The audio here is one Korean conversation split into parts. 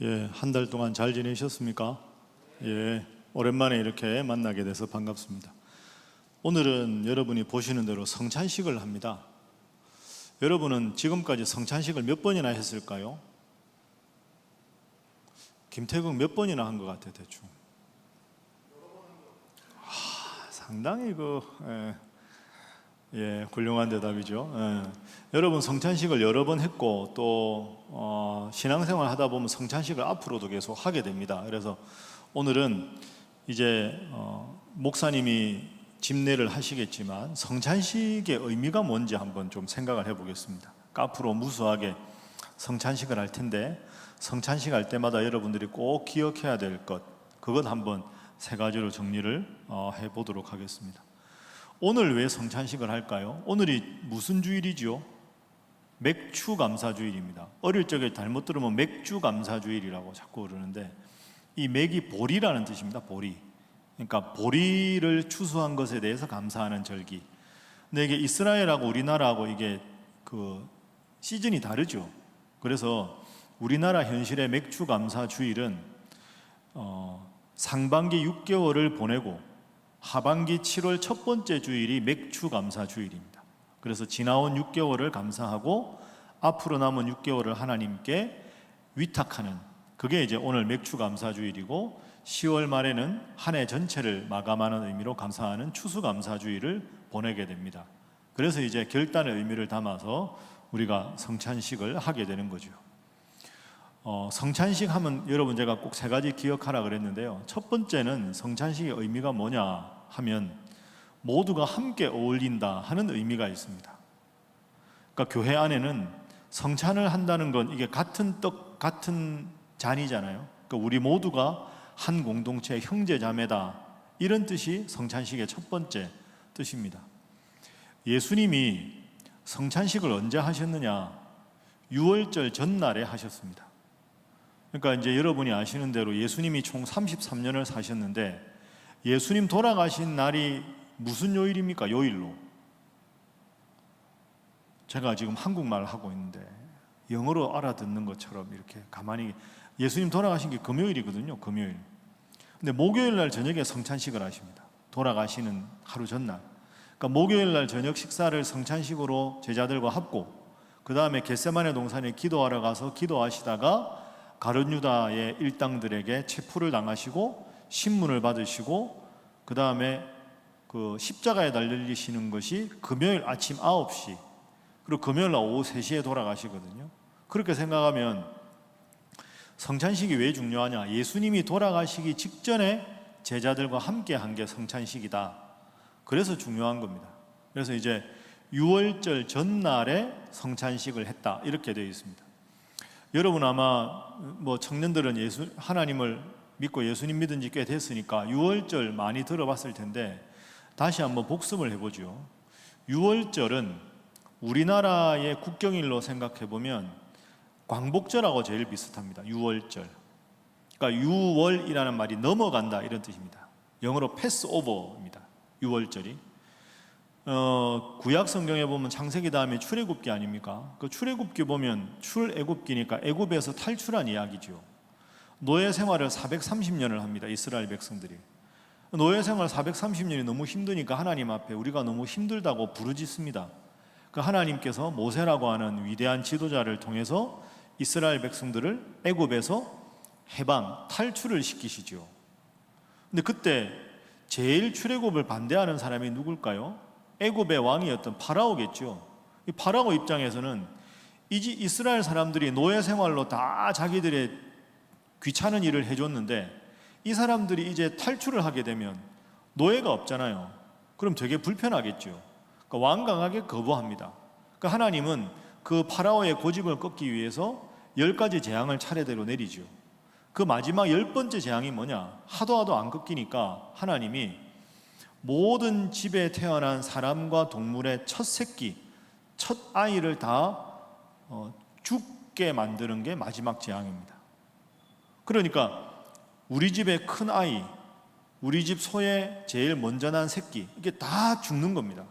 예, 한 달 동안 잘 지내셨습니까? 예, 오랜만에 이렇게 만나게 돼서 반갑습니다. 오늘은 여러분이 보시는 대로 성찬식을 합니다. 여러분은 지금까지 성찬식을 몇 번이나 했을까요? 김태국 몇 번이나 한 것 같아 대충. 아, 상당히 그 예, 예, 훌륭한 대답이죠. 예. 여러분 성찬식을 여러 번 했고 또 어, 신앙생활 하다 보면 성찬식을 앞으로도 계속 하게 됩니다. 그래서 오늘은 이제 어, 목사님이 집례를 하시겠지만 성찬식의 의미가 뭔지 한번 좀 생각을 해보겠습니다. 앞으로 무수하게 성찬식을 할 텐데 성찬식 할 때마다 여러분들이 꼭 기억해야 될 것 그것 한번 세 가지로 정리를 어, 해보도록 하겠습니다. 오늘 왜 성찬식을 할까요? 오늘이 무슨 주일이죠? 맥주 감사 주일입니다. 어릴 적에 잘못 들으면 맥주 감사 주일이라고 자꾸 그러는데 이 맥이 보리라는 뜻입니다. 보리. 그러니까 보리를 추수한 것에 대해서 감사하는 절기. 근데 이게 이스라엘하고 우리나라하고 이게 그 시즌이 다르죠. 그래서 우리나라 현실의 맥주 감사 주일은 어, 상반기 6개월을 보내고 하반기 7월 첫 번째 주일이 맥주 감사 주일입니다. 그래서 지나온 6개월을 감사하고 앞으로 남은 6개월을 하나님께 위탁하는 그게 이제 오늘 맥주 감사 주일이고 10월 말에는 한 해 전체를 마감하는 의미로 감사하는 추수 감사 주일을 보내게 됩니다. 그래서 이제 결단의 의미를 담아서 우리가 성찬식을 하게 되는 거죠. 어, 성찬식 하면 여러분 제가 꼭 세 가지 기억하라 그랬는데요. 첫 번째는 성찬식의 의미가 뭐냐 하면 모두가 함께 어울린다 하는 의미가 있습니다. 그러니까 교회 안에는 성찬을 한다는 건 이게 같은 떡 같은 잔이잖아요. 그러니까 우리 모두가 한 공동체 형제 자매다 이런 뜻이 성찬식의 첫 번째 뜻입니다. 예수님이 성찬식을 언제 하셨느냐? 6월절 전날에 하셨습니다. 그러니까 이제 여러분이 아시는 대로 예수님이 총 33년을 사셨는데 예수님 돌아가신 날이 무슨 요일입니까? 요일로. 제가 지금 한국말 하고 있는데 영어로 알아듣는 것처럼 이렇게 가만히 예수님 돌아가신 게 금요일이거든요. 금요일. 근데 목요일 날 저녁에 성찬식을 하십니다. 돌아가시는 하루 전날. 그러니까 목요일 날 저녁 식사를 성찬식으로 제자들과 합고 그 다음에 겟세마네 동산에 기도하러 가서 기도하시다가 가룟 유다의 일당들에게 체포를 당하시고 신문을 받으시고 그 다음에 그 십자가에 달리시는 것이 금요일 아침 9시 그리고 금요일 날 오후 3시에 돌아가시거든요. 그렇게 생각하면 성찬식이 왜 중요하냐? 예수님이 돌아가시기 직전에 제자들과 함께 한 게 성찬식이다. 그래서 중요한 겁니다. 그래서 이제 6월절 전날에 성찬식을 했다. 이렇게 되어 있습니다. 여러분 아마 뭐 청년들은 예수 하나님을 믿고 예수님 믿은 지 꽤 됐으니까 6월절 많이 들어봤을 텐데 다시 한번 복습을 해보죠. 6월절은 우리나라의 국경일로 생각해 보면 광복절하고 제일 비슷합니다. 6월절. 그러니까 6월이라는 말이 넘어간다 이런 뜻입니다. 영어로 패스오버입니다. 6월절이. 어, 구약 성경에 보면 창세기 다음에 출애굽기 아닙니까? 그 출애굽기 보면 출애굽기니까 애굽에서 탈출한 이야기죠. 노예 생활을 430년을 합니다. 이스라엘 백성들이. 노예 생활 430년이 너무 힘드니까 하나님 앞에 우리가 너무 힘들다고 부르짖습니다. 그 하나님께서 모세라고 하는 위대한 지도자를 통해서 이스라엘 백성들을 애굽에서 해방 탈출을 시키시죠. 근데 그때 제일 출애굽을 반대하는 사람이 누굴까요? 애굽의 왕이었던 파라오겠죠. 이 파라오 입장에서는 이지 이스라엘 사람들이 노예 생활로 다 자기들의 귀찮은 일을 해줬는데 이 사람들이 이제 탈출을 하게 되면 노예가 없잖아요. 그럼 되게 불편하겠죠. 그러니까 완강하게 거부합니다. 그러니까 하나님은 그 파라오의 고집을 꺾기 위해서 열 가지 재앙을 차례대로 내리죠. 그 마지막 열 번째 재앙이 뭐냐? 하도 하도 안 꺾이니까 하나님이 모든 집에 태어난 사람과 동물의 첫 새끼, 첫 아이를 다 어, 죽게 만드는 게 마지막 재앙입니다. 그러니까 우리 집의 큰 아이, 우리 집 소의 제일 먼저 난 새끼, 이게 다 죽는 겁니다.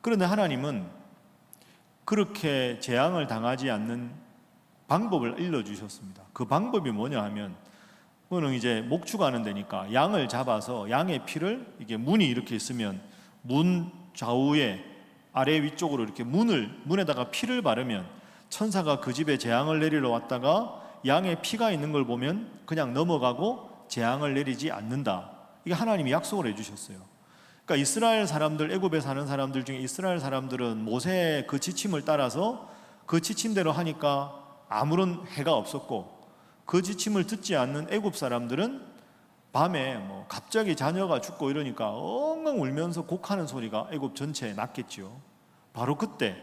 그런데 하나님은 그렇게 재앙을 당하지 않는 방법을 일러 주셨습니다. 그 방법이 뭐냐 하면 그거는 이제 목축 하는 데니까 양을 잡아서 양의 피를 이게 문이 이렇게 있으면 문 좌우에 아래 위쪽으로 이렇게 문을 문에다가 피를 바르면 천사가 그 집에 재앙을 내리러 왔다가 양의 피가 있는 걸 보면 그냥 넘어가고 재앙을 내리지 않는다. 이게 하나님이 약속을 해 주셨어요. 그러니까 이스라엘 사람들 애굽에 사는 사람들 중에 이스라엘 사람들은 모세의 그 지침을 따라서 그 지침대로 하니까 아무런 해가 없었고 그 지침을 듣지 않는 애굽 사람들은 밤에 뭐 갑자기 자녀가 죽고 이러니까 엉엉 울면서 곡하는 소리가 애굽 전체에 났겠지요. 바로 그때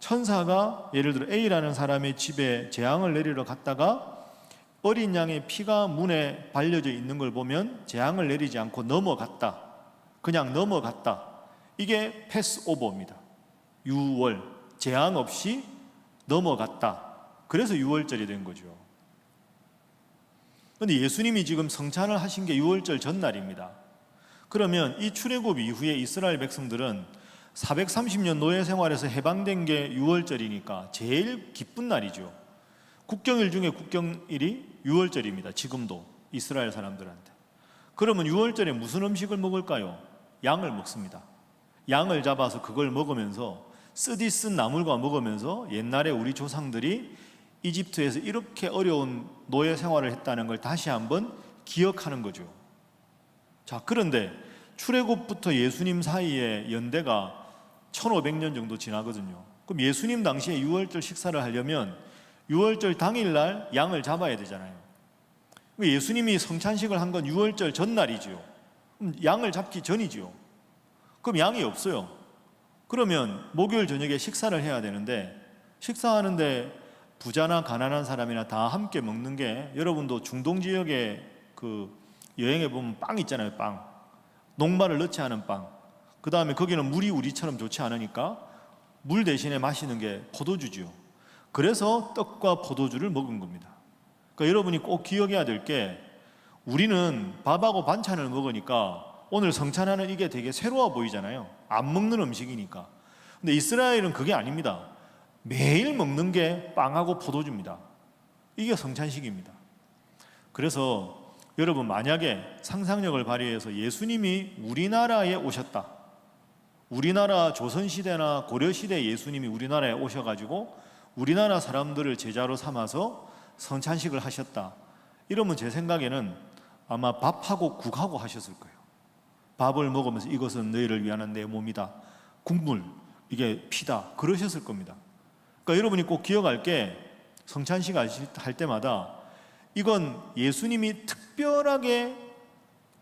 천사가 예를 들어 A라는 사람의 집에 재앙을 내리러 갔다가 어린 양의 피가 문에 발려져 있는 걸 보면 재앙을 내리지 않고 넘어갔다. 그냥 넘어갔다. 이게 패스오버입니다. 6월 재앙 없이 넘어갔다. 그래서 6월절이 된 거죠. 근데 예수님이 지금 성찬을 하신 게 6월절 전날입니다. 그러면 이 출애굽 이후에 이스라엘 백성들은 430년 노예 생활에서 해방된 게 6월절이니까 제일 기쁜 날이죠. 국경일 중에 국경일이 6월절입니다. 지금도 이스라엘 사람들한테. 그러면 6월절에 무슨 음식을 먹을까요? 양을 먹습니다. 양을 잡아서 그걸 먹으면서 쓰디 쓴 나물과 먹으면서 옛날에 우리 조상들이 이집트에서 이렇게 어려운 노예 생활을 했다는 걸 다시 한번 기억하는 거죠. 자, 그런데 출애굽부터 예수님 사이에 연대가 1500년 정도 지나거든요. 그럼 예수님 당시에 6월절 식사를 하려면 6월절 당일날 양을 잡아야 되잖아요. 예수님이 성찬식을 한 건 6월절 전날이지요. 양을 잡기 전이지요. 그럼 양이 없어요. 그러면 목요일 저녁에 식사를 해야 되는데 식사하는데 부자나 가난한 사람이나 다 함께 먹는 게 여러분도 중동 지역에 그 여행해 보면 빵 있잖아요, 빵. 녹말을 넣지 않은 빵. 그 다음에 거기는 물이 우리처럼 좋지 않으니까 물 대신에 마시는 게 포도주지요. 그래서 떡과 포도주를 먹은 겁니다. 그러니까 여러분이 꼭 기억해야 될 게 우리는 밥하고 반찬을 먹으니까 오늘 성찬하는 이게 되게 새로워 보이잖아요. 안 먹는 음식이니까. 근데 이스라엘은 그게 아닙니다. 매일 먹는 게 빵하고 포도주입니다. 이게 성찬식입니다. 그래서 여러분 만약에 상상력을 발휘해서 예수님이 우리나라에 오셨다. 우리나라 조선시대나 고려시대 예수님이 우리나라에 오셔가지고 우리나라 사람들을 제자로 삼아서 성찬식을 하셨다. 이러면 제 생각에는 아마 밥하고 국하고 하셨을 거예요. 밥을 먹으면서 이것은 너희를 위한 내 몸이다. 국물, 이게 피다. 그러셨을 겁니다. 그러니까 여러분이 꼭 기억할 게 성찬식 할 때마다 이건 예수님이 특별하게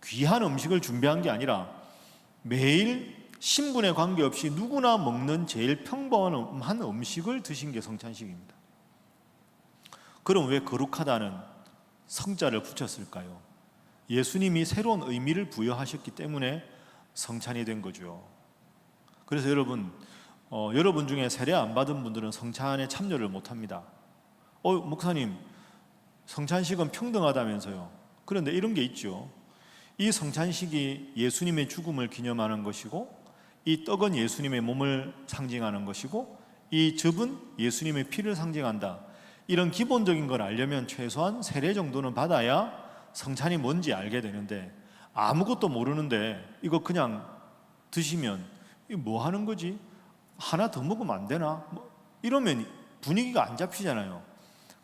귀한 음식을 준비한 게 아니라 매일 신분에 관계없이 누구나 먹는 제일 평범한 음식을 드신 게 성찬식입니다. 그럼 왜 거룩하다는 성자를 붙였을까요? 예수님이 새로운 의미를 부여하셨기 때문에 성찬이 된 거죠. 그래서 여러분 어, 여러분 중에 세례 안 받은 분들은 성찬에 참여를 못 합니다. 어, 목사님, 성찬식은 평등하다면서요. 그런데 이런 게 있죠. 이 성찬식이 예수님의 죽음을 기념하는 것이고, 이 떡은 예수님의 몸을 상징하는 것이고, 이 즙은 예수님의 피를 상징한다. 이런 기본적인 걸 알려면 최소한 세례 정도는 받아야 성찬이 뭔지 알게 되는데, 아무것도 모르는데 이거 그냥 드시면 뭐 하는 거지? 하나 더 먹으면 안 되나? 뭐 이러면 분위기가 안 잡히잖아요.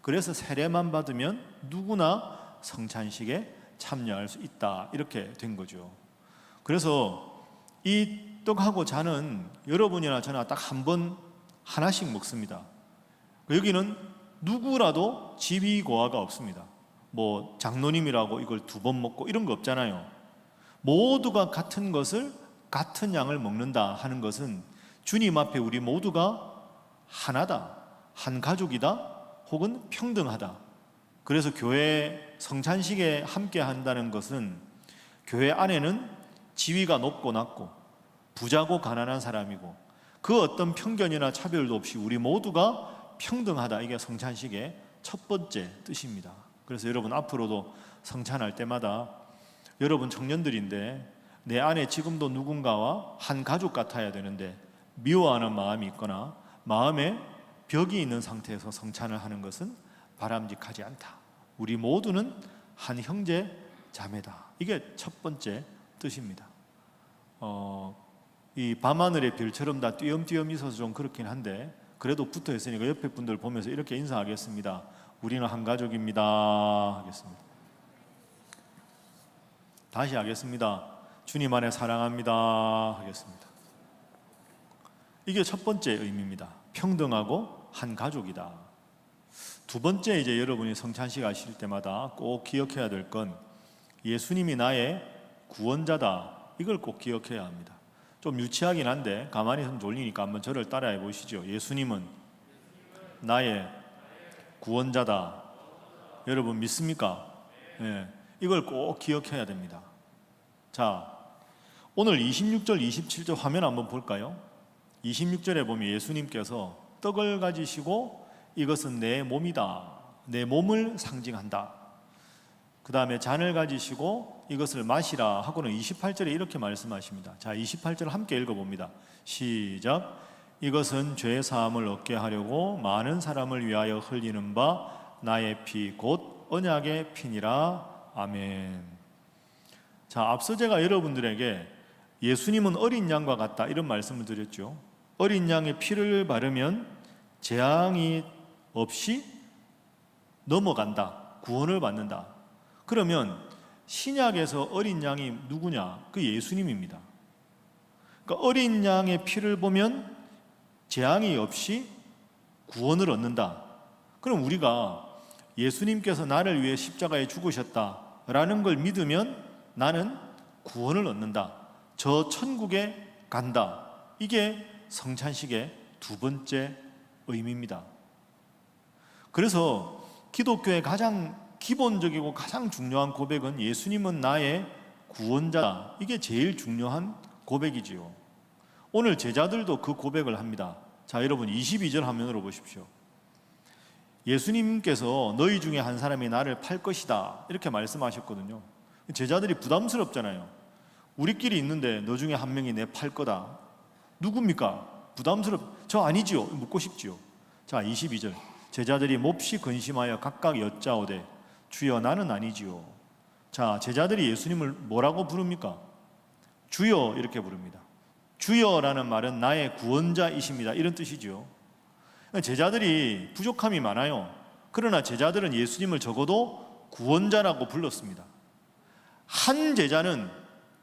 그래서 세례만 받으면 누구나 성찬식에 참여할 수 있다. 이렇게 된 거죠. 그래서 이 떡하고 잔은 여러분이나 저나 딱 한 번 하나씩 먹습니다. 여기는 누구라도 지위고하가 없습니다. 뭐 장로님이라고 이걸 두 번 먹고 이런 거 없잖아요. 모두가 같은 것을 같은 양을 먹는다 하는 것은 주님 앞에 우리 모두가 하나다, 한 가족이다, 혹은 평등하다. 그래서 교회 성찬식에 함께 한다는 것은 교회 안에는 지위가 높고 낮고 부자고 가난한 사람이고 그 어떤 편견이나 차별도 없이 우리 모두가 평등하다. 이게 성찬식의 첫 번째 뜻입니다. 그래서 여러분 앞으로도 성찬할 때마다 여러분 청년들인데 내 안에 지금도 누군가와 한 가족 같아야 되는데 미워하는 마음이 있거나 마음에 벽이 있는 상태에서 성찬을 하는 것은 바람직하지 않다. 우리 모두는 한 형제 자매다. 이게 첫 번째 뜻입니다. 어, 이 밤하늘의 별처럼 다 띄엄띄엄 있어서 좀 그렇긴 한데 그래도 붙어 있으니까 옆에 분들 보면서 이렇게 인사하겠습니다. 우리는 한 가족입니다. 하겠습니다. 다시 하겠습니다. 주님 안에 사랑합니다. 하겠습니다. 이게 첫 번째 의미입니다. 평등하고 한 가족이다. 두 번째 이제 여러분이 성찬식 하실 때마다 꼭 기억해야 될 건 예수님이 나의 구원자다. 이걸 꼭 기억해야 합니다. 좀 유치하긴 한데 가만히 좀 졸리니까 한번 저를 따라해 보시죠. 예수님은 나의 구원자다. 여러분 믿습니까? 예. 이걸 꼭 기억해야 됩니다. 자, 오늘 26절, 27절 화면 한번 볼까요? 26절에 보면 예수님께서 떡을 가지시고 이것은 내 몸이다. 내 몸을 상징한다. 그 다음에 잔을 가지시고 이것을 마시라 하고는 28절에 이렇게 말씀하십니다. 자, 28절 함께 읽어봅니다. 시작. 이것은 죄 사함을 얻게 하려고 많은 사람을 위하여 흘리는 바 나의 피 곧 언약의 피니라. 아멘. 자, 앞서 제가 여러분들에게 예수님은 어린 양과 같다 이런 말씀을 드렸죠. 어린 양의 피를 바르면 재앙이 없이 넘어간다. 구원을 받는다. 그러면 신약에서 어린 양이 누구냐? 그 예수님입니다. 그러니까 어린 양의 피를 보면 재앙이 없이 구원을 얻는다. 그럼 우리가 예수님께서 나를 위해 십자가에 죽으셨다라는 걸 믿으면 나는 구원을 얻는다. 저 천국에 간다. 이게 성찬식의 두 번째 의미입니다. 그래서 기독교의 가장 기본적이고 가장 중요한 고백은 예수님은 나의 구원자다. 이게 제일 중요한 고백이지요. 오늘 제자들도 그 고백을 합니다. 자, 여러분 22절 화면으로 보십시오. 예수님께서 너희 중에 한 사람이 나를 팔 것이다. 이렇게 말씀하셨거든요. 제자들이 부담스럽잖아요. 우리끼리 있는데 너 중에 한 명이 내 팔 거다. 누굽니까? 부담스럽. 저 아니지요. 묻고 싶지요. 자, 22절. 제자들이 몹시 근심하여 각각 여짜오되 주여 나는 아니지요. 자, 제자들이 예수님을 뭐라고 부릅니까? 주여 이렇게 부릅니다. 주여라는 말은 나의 구원자이십니다. 이런 뜻이죠. 제자들이 부족함이 많아요. 그러나 제자들은 예수님을 적어도 구원자라고 불렀습니다. 한 제자는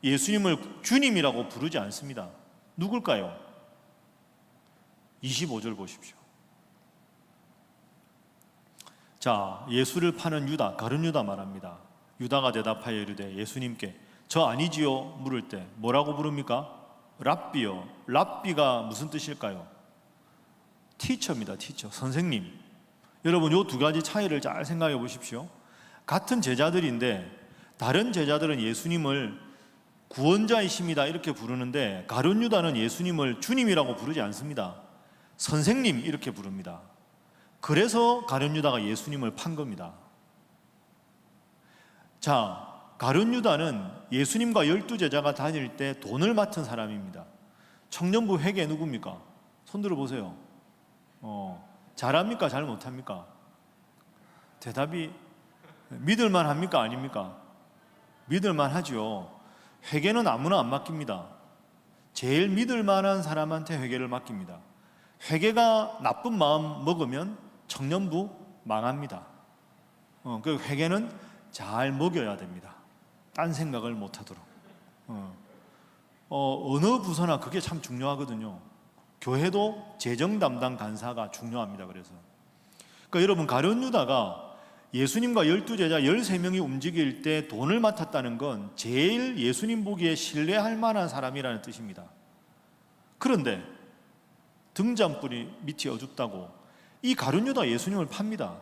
예수님을 주님이라고 부르지 않습니다. 누굴까요? 25절 보십시오. 자, 예수를 파는 유다, 가룟 유다 말합니다. 유다가 대답하여 이르되 예수님께 저 아니지요 물을 때 뭐라고 부릅니까? 랍비요. 랍비가 무슨 뜻일까요? 티처입니다. 티처. 선생님. 여러분 요 두 가지 차이를 잘 생각해 보십시오. 같은 제자들인데 다른 제자들은 예수님을 구원자이십니다 이렇게 부르는데 가룟 유다는 예수님을 주님이라고 부르지 않습니다. 선생님 이렇게 부릅니다. 그래서 가룟 유다가 예수님을 판 겁니다. 자, 가룟 유다는 예수님과 열두 제자가 다닐 때 돈을 맡은 사람입니다. 청년부 회계 누굽니까? 손 들어 보세요. 어, 잘합니까? 잘 못합니까? 대답이 믿을만 합니까? 아닙니까? 믿을만 하죠. 회계는 아무나 안 맡깁니다. 제일 믿을 만한 사람한테 회계를 맡깁니다. 회계가 나쁜 마음 먹으면 청년부 망합니다. 어, 그 회계는 잘 먹여야 됩니다. 딴 생각을 못 하도록. 어, 어, 어 느 부서나 그게 참 중요하거든요. 교회도 재정 담당 간사가 중요합니다. 그래서. 그러니까 여러분 가룟 유다가 예수님과 열두 제자 열세 명이 움직일 때 돈을 맡았다는 건 제일 예수님 보기에 신뢰할 만한 사람이라는 뜻입니다. 그런데 등잔불이 밑이 어둡다고 이 가룟 유다 예수님을 팝니다.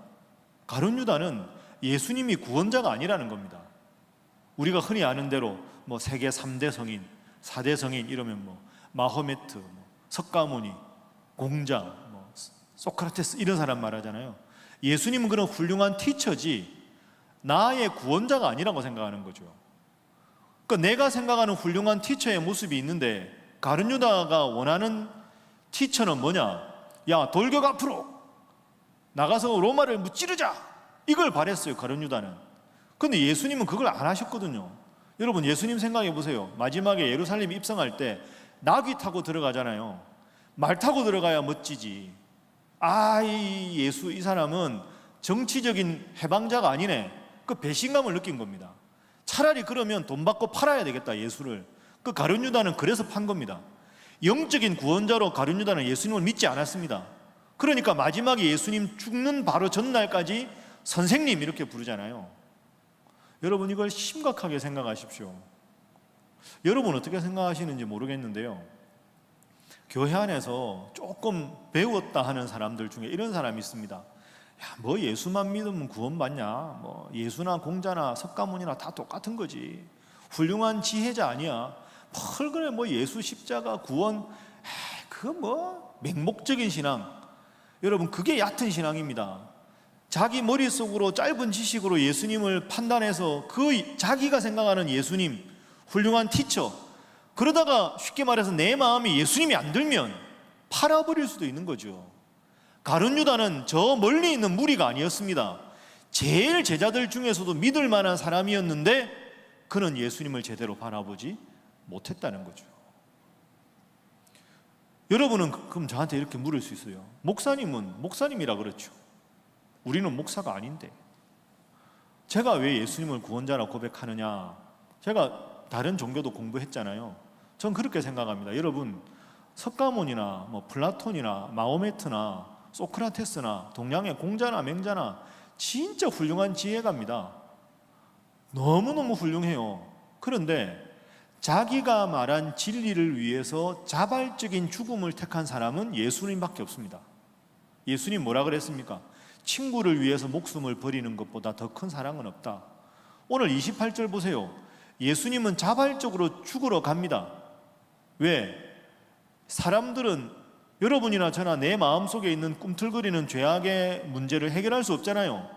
가룟 유다는 예수님이 구원자가 아니라는 겁니다. 우리가 흔히 아는 대로 뭐 세계 3대 성인, 4대 성인 이러면 뭐 마호메트, 뭐 석가모니, 공자, 뭐 소크라테스 이런 사람 말하잖아요. 예수님은 그런 훌륭한 티처지 나의 구원자가 아니라고 생각하는 거죠. 그러니까 내가 생각하는 훌륭한 티처의 모습이 있는데 가룟 유다가 원하는 티처는 뭐냐? 야 돌격 앞으로 나가서 로마를 무찌르자. 이걸 바랬어요. 가룟 유다는. 근데 예수님은 그걸 안 하셨거든요. 여러분 예수님 생각해 보세요. 마지막에 예루살렘 입성할 때 나귀 타고 들어가잖아요. 말 타고 들어가야 멋지지. 아, 이 예수 이 사람은 정치적인 해방자가 아니네. 그 배신감을 느낀 겁니다. 차라리 그러면 돈 받고 팔아야 되겠다 예수를. 그 가룟 유다는 그래서 판 겁니다. 영적인 구원자로 가룟 유다는 예수님을 믿지 않았습니다. 그러니까 마지막에 예수님 죽는 바로 전날까지 선생님 이렇게 부르잖아요. 여러분 이걸 심각하게 생각하십시오. 여러분 어떻게 생각하시는지 모르겠는데요. 교회 안에서 조금 배웠다 하는 사람들 중에 이런 사람이 있습니다. 야, 뭐 예수만 믿으면 구원받냐? 뭐 예수나 공자나 석가모니나 다 똑같은 거지. 훌륭한 지혜자 아니야. 뭘 그래 뭐 예수 십자가 구원 그거 뭐 맹목적인 신앙. 여러분 그게 얕은 신앙입니다. 자기 머릿속으로 짧은 지식으로 예수님을 판단해서 그 자기가 생각하는 예수님 훌륭한 티처 그러다가 쉽게 말해서 내 마음이 예수님이 안 들면 팔아버릴 수도 있는 거죠. 가룟 유다는 저 멀리 있는 무리가 아니었습니다. 제일 제자들 중에서도 믿을 만한 사람이었는데 그는 예수님을 제대로 바라보지 못했다는 거죠. 여러분은 그- 그럼 저한테 이렇게 물을 수 있어요. 목사님은 목사님이라 그렇죠. 우리는 목사가 아닌데. 제가 왜 예수님을 구원자라 고백하느냐? 제가 다른 종교도 공부했잖아요. 전 그렇게 생각합니다. 여러분, 석가모니나 뭐 플라톤이나 마호메트나 소크라테스나 동양의 공자나 맹자나 진짜 훌륭한 지혜가입니다. 너무너무 훌륭해요. 그런데 자기가 말한 진리를 위해서 자발적인 죽음을 택한 사람은 예수님밖에 없습니다. 예수님 뭐라 그랬습니까? 친구를 위해서 목숨을 버리는 것보다 더 큰 사랑은 없다. 오늘 28절 보세요. 예수님은 자발적으로 죽으러 갑니다. 왜? 사람들은 여러분이나 저나 내 마음속에 있는 꿈틀거리는 죄악의 문제를 해결할 수 없잖아요.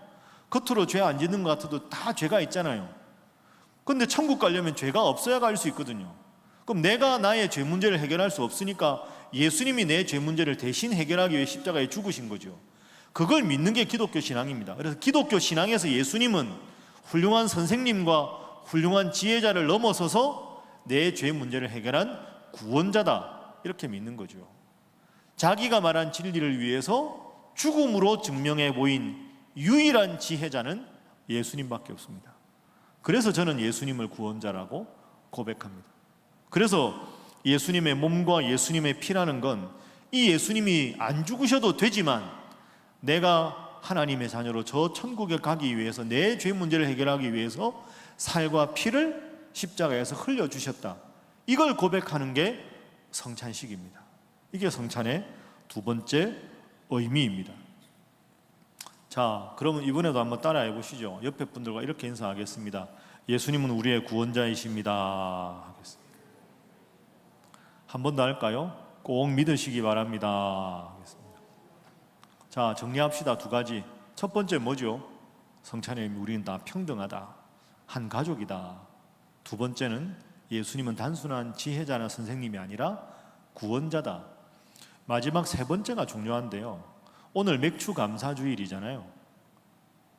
겉으로 죄 안 짓는 것 같아도 다 죄가 있잖아요. 근데 천국 가려면 죄가 없어야 갈 수 있거든요. 그럼 내가 나의 죄 문제를 해결할 수 없으니까 예수님이 내 죄 문제를 대신 해결하기 위해 십자가에 죽으신 거죠. 그걸 믿는 게 기독교 신앙입니다. 그래서 기독교 신앙에서 예수님은 훌륭한 선생님과 훌륭한 지혜자를 넘어서서 내 죄 문제를 해결한 구원자다. 이렇게 믿는 거죠. 자기가 말한 진리를 위해서 죽음으로 증명해 보인 유일한 지혜자는 예수님밖에 없습니다. 그래서 저는 예수님을 구원자라고 고백합니다. 그래서 예수님의 몸과 예수님의 피라는 건 이 예수님이 안 죽으셔도 되지만 내가 하나님의 자녀로 저 천국에 가기 위해서 내 죄 문제를 해결하기 위해서 살과 피를 십자가에서 흘려 주셨다. 이걸 고백하는 게 성찬식입니다. 이게 성찬의 두 번째 의미입니다. 자, 그러면 이번에도 한번 따라해 보시죠. 옆에 분들과 이렇게 인사하겠습니다. 예수님은 우리의 구원자이십니다. 하겠습니다. 한 번 더 할까요? 꼭 믿으시기 바랍니다. 하겠습니다. 자, 정리합시다. 두 가지. 첫 번째 뭐죠? 성찬의 의미 우리는 다 평등하다. 한 가족이다. 두 번째는 예수님은 단순한 지혜자나 선생님이 아니라 구원자다. 마지막 세 번째가 중요한데요. 오늘 맥주 감사 주일이잖아요.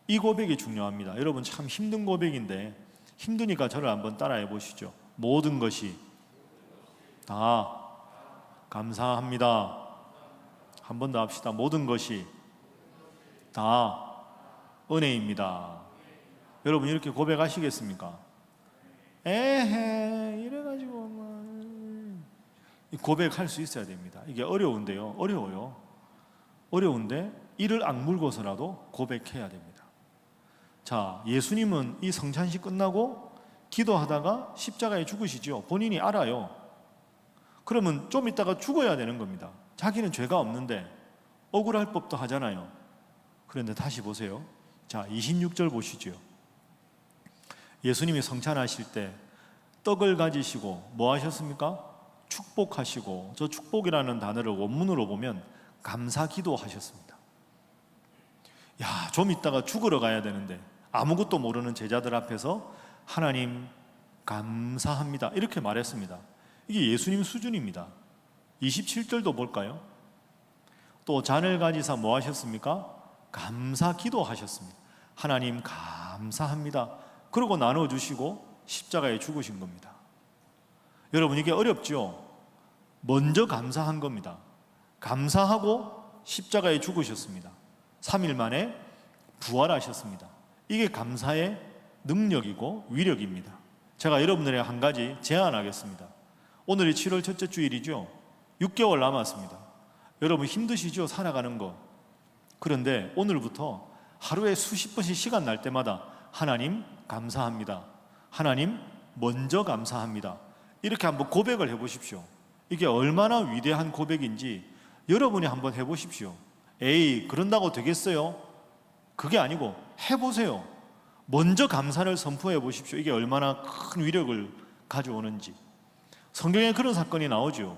이 고백이 중요합니다. 여러분 참 힘든 고백인데 힘드니까 저를 한번 따라해 보시죠. 모든 것이 다 감사합니다. 한 번 더 합시다. 모든 것이 다 은혜입니다. 여러분 이렇게 고백하시겠습니까? 에헤 이래가지고 뭐 고백할 수 있어야 됩니다. 이게 어려운데요. 어려워요. 어려운데 이를 악물고서라도 고백해야 됩니다. 자, 예수님은 이 성찬식 끝나고 기도하다가 십자가에 죽으시죠. 본인이 알아요. 그러면 좀 있다가 죽어야 되는 겁니다. 자기는 죄가 없는데 억울할 법도 하잖아요. 그런데 다시 보세요. 자, 26절 보시죠. 예수님이 성찬하실 때 떡을 가지시고 뭐 하셨습니까? 축복하시고 저 축복이라는 단어를 원문으로 보면 감사 기도하셨습니다. 야, 좀 있다가 죽으러 가야 되는데 아무것도 모르는 제자들 앞에서 하나님 감사합니다. 이렇게 말했습니다. 이게 예수님 수준입니다. 27절도 볼까요? 또 잔을 가지사 뭐 하셨습니까? 감사 기도하셨습니다. 하나님 감사합니다. 그러고 나눠 주시고 십자가에 죽으신 겁니다. 여러분 이게 어렵죠? 먼저 감사한 겁니다. 감사하고 십자가에 죽으셨습니다. 3일 만에 부활하셨습니다. 이게 감사의 능력이고 위력입니다. 제가 여러분들에게 한 가지 제안하겠습니다. 오늘이 7월 첫째 주일이죠. 6개월 남았습니다. 여러분 힘드시죠? 살아가는 거. 그런데 오늘부터 하루에 수십 번씩 시간 날 때마다 하나님 감사합니다. 하나님 먼저 감사합니다. 이렇게 한번 고백을 해 보십시오. 이게 얼마나 위대한 고백인지 여러분이 한번 해 보십시오. 에이, 그런다고 되겠어요? 그게 아니고 해 보세요. 먼저 감사를 선포해 보십시오. 이게 얼마나 큰 위력을 가져오는지. 성경에 그런 사건이 나오죠.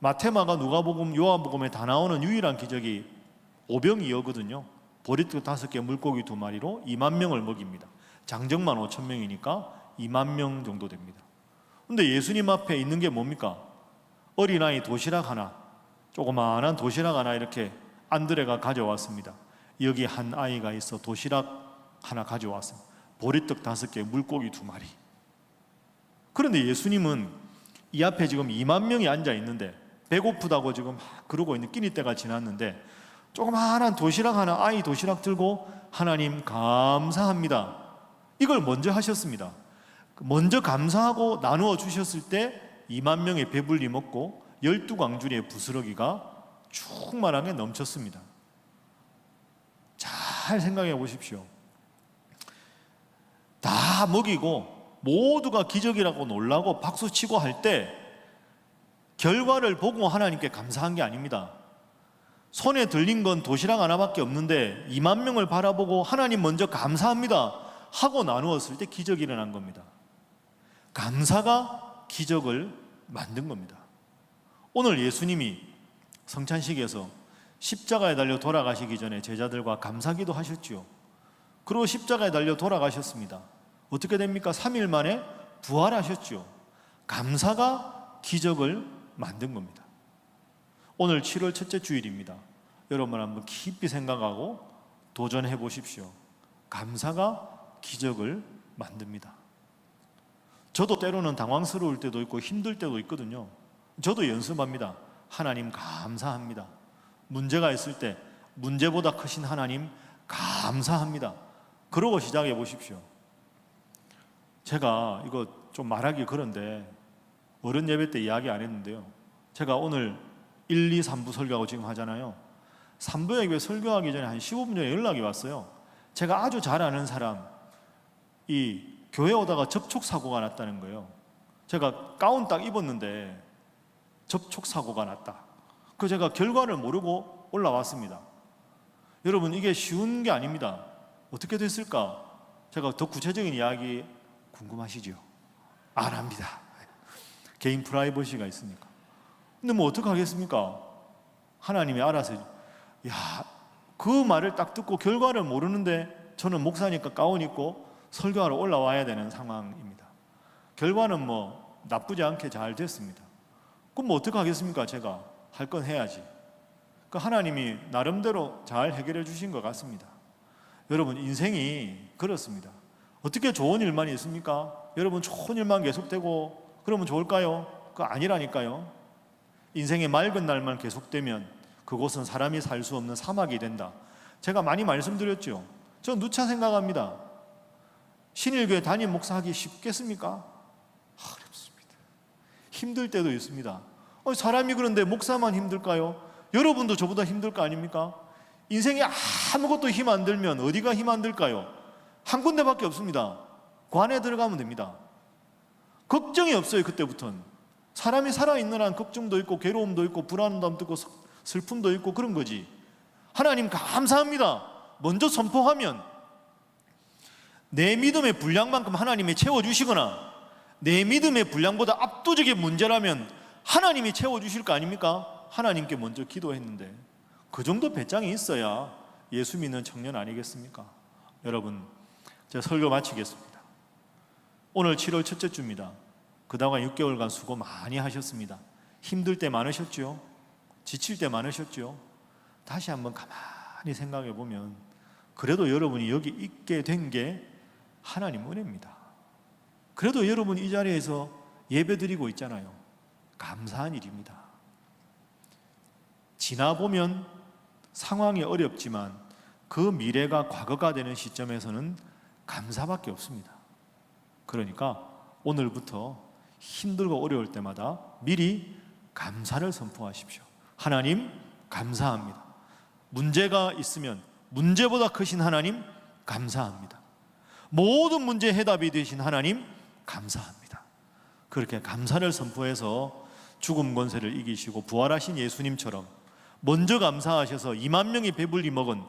마테마가 누가복음, 요한복음에 다 나오는 유일한 기적이 오병이어거든요. 보리떡 다섯 개, 물고기 두 마리로 2만 명을 먹입니다. 장정만 5천 명이니까 2만 명 정도 됩니다. 근데 예수님 앞에 있는 게 뭡니까? 어린아이 도시락 하나, 조그마한 도시락 하나 이렇게 안드레가 가져왔습니다. 여기 한 아이가 있어 도시락 하나 가져왔습니다. 보리떡 다섯 개, 물고기 두 마리. 그런데 예수님은 이 앞에 지금 2만 명이 앉아 있는데 배고프다고 지금 막 그러고 있는 끼니 때가 지났는데 조그마한 도시락 하나 아이 도시락 들고 하나님 감사합니다. 이걸 먼저 하셨습니다. 먼저 감사하고 나누어 주셨을 때 2만 명의 배불리 먹고 열두 광주리의 부스러기가 충만하게 넘쳤습니다. 잘 생각해 보십시오. 다 먹이고 모두가 기적이라고 놀라고 박수 치고 할 때 결과를 보고 하나님께 감사한 게 아닙니다. 손에 들린 건 도시락 하나밖에 없는데 2만 명을 바라보고 하나님 먼저 감사합니다 하고 나누었을 때 기적이 일어난 겁니다. 감사가 기적을 만든 겁니다. 오늘 예수님이 성찬식에서 십자가에 달려 돌아가시기 전에 제자들과 감사기도 하셨지요. 그리고 십자가에 달려 돌아가셨습니다. 어떻게 됩니까? 3일 만에 부활하셨지요. 감사가 기적을 만든 겁니다. 오늘 7월 첫째 주일입니다. 여러분 한번 깊이 생각하고 도전해 보십시오. 감사가 기적을 만듭니다. 저도 때로는 당황스러울 때도 있고 힘들 때도 있거든요. 저도 연습합니다. 하나님 감사합니다. 문제가 있을 때 문제보다 크신 하나님 감사합니다. 그러고 시작해 보십시오. 제가 이거 좀 말하기 그런데 어른 예배 때 이야기 안 했는데요. 제가 오늘 1, 2, 3부 설교하고 지금 하잖아요. 3부 예배 설교하기 전에 한 15분 전에 연락이 왔어요. 제가 아주 잘 아는 사람, 이 교회 오다가 접촉 사고가 났다는 거예요. 제가 가운 딱 입었는데 접촉 사고가 났다. 그 제가 결과를 모르고 올라왔습니다. 여러분 이게 쉬운 게 아닙니다. 어떻게 됐을까? 제가 더 구체적인 이야기 궁금하시죠? 안 합니다. 개인 프라이버시가 있으니까. 근데 뭐 어떡하겠습니까? 하나님이 알아서 야, 그 말을 딱 듣고 결과를 모르는데 저는 목사니까 가운 입고 설교하러 올라와야 되는 상황입니다. 결과는 뭐 나쁘지 않게 잘 됐습니다. 그럼 뭐 어떡하겠습니까? 제가 할 건 해야지. 그 하나님이 나름대로 잘 해결해 주신 것 같습니다. 여러분 인생이 그렇습니다. 어떻게 좋은 일만 있습니까? 여러분 좋은 일만 계속되고 그러면 좋을까요? 그 아니라니까요. 인생의 맑은 날만 계속되면 그곳은 사람이 살 수 없는 사막이 된다. 제가 많이 말씀드렸죠. 저 누차 생각합니다. 신일교회 담임 목사 하기 쉽겠습니까? 어렵습니다. 힘들 때도 있습니다. 어, 사람이 그런데 목사만 힘들까요? 여러분도 저보다 힘들 거 아닙니까? 인생에 아무것도 힘 안 들면 어디가 힘 안 들까요? 한 군데밖에 없습니다. 관에 들어가면 됩니다. 걱정이 없어요, 그때부터는. 사람이 살아있는 한 걱정도 있고, 괴로움도 있고, 불안함도 있고, 슬픔도 있고, 그런 거지. 하나님 감사합니다. 먼저 선포하면 내 믿음의 분량만큼 하나님이 채워주시거나 내 믿음의 분량보다 압도적인 문제라면 하나님이 채워주실 거 아닙니까? 하나님께 먼저 기도했는데 그 정도 배짱이 있어야 예수 믿는 청년 아니겠습니까? 여러분, 제가 설교 마치겠습니다. 오늘 7월 첫째 주입니다. 그동안 6개월간 수고 많이 하셨습니다. 힘들 때 많으셨죠? 지칠 때 많으셨죠? 다시 한번 가만히 생각해 보면 그래도 여러분이 여기 있게 된 게 하나님 은혜입니다. 그래도 여러분 이 자리에서 예배 드리고 있잖아요. 감사한 일입니다. 지나 보면 상황이 어렵지만 그 미래가 과거가 되는 시점에서는 감사밖에 없습니다. 그러니까 오늘부터 힘들고 어려울 때마다 미리 감사를 선포하십시오. 하나님, 감사합니다. 문제가 있으면 문제보다 크신 하나님, 감사합니다. 모든 문제 해답이 되신 하나님, 감사합니다. 그렇게 감사를 선포해서 죽음 권세를 이기시고 부활하신 예수님처럼 먼저 감사하셔서 2만 명이 배불리 먹은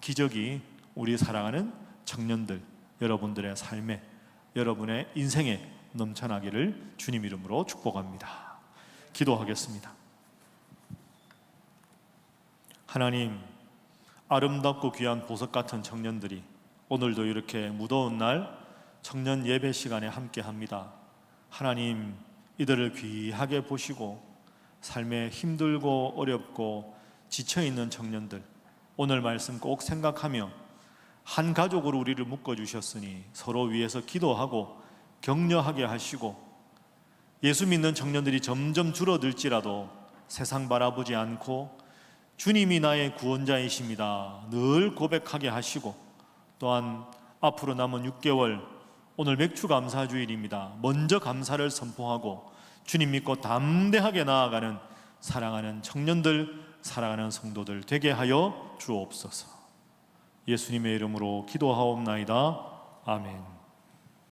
기적이 우리 사랑하는 청년들 여러분들의 삶에 여러분의 인생에 넘쳐나기를 주님 이름으로 축복합니다. 기도하겠습니다. 하나님 아름답고 귀한 보석 같은 청년들이 오늘도 이렇게 무더운 날 청년 예배 시간에 함께 합니다. 하나님 이들을 귀하게 보시고 삶에 힘들고 어렵고 지쳐 있는 청년들 오늘 말씀 꼭 생각하며 한 가족으로 우리를 묶어 주셨으니 서로 위해서 기도하고 격려하게 하시고 예수 믿는 청년들이 점점 줄어들지라도 세상 바라보지 않고 주님이 나의 구원자이십니다. 늘 고백하게 하시고 또한 앞으로 남은 6개월 오늘 맥주 감사 주일입니다. 먼저 감사를 선포하고 주님 믿고 담대하게 나아가는 사랑하는 청년들, 사랑하는 성도들 되게 하여 주옵소서. 예수님의 이름으로 기도하옵나이다. 아멘.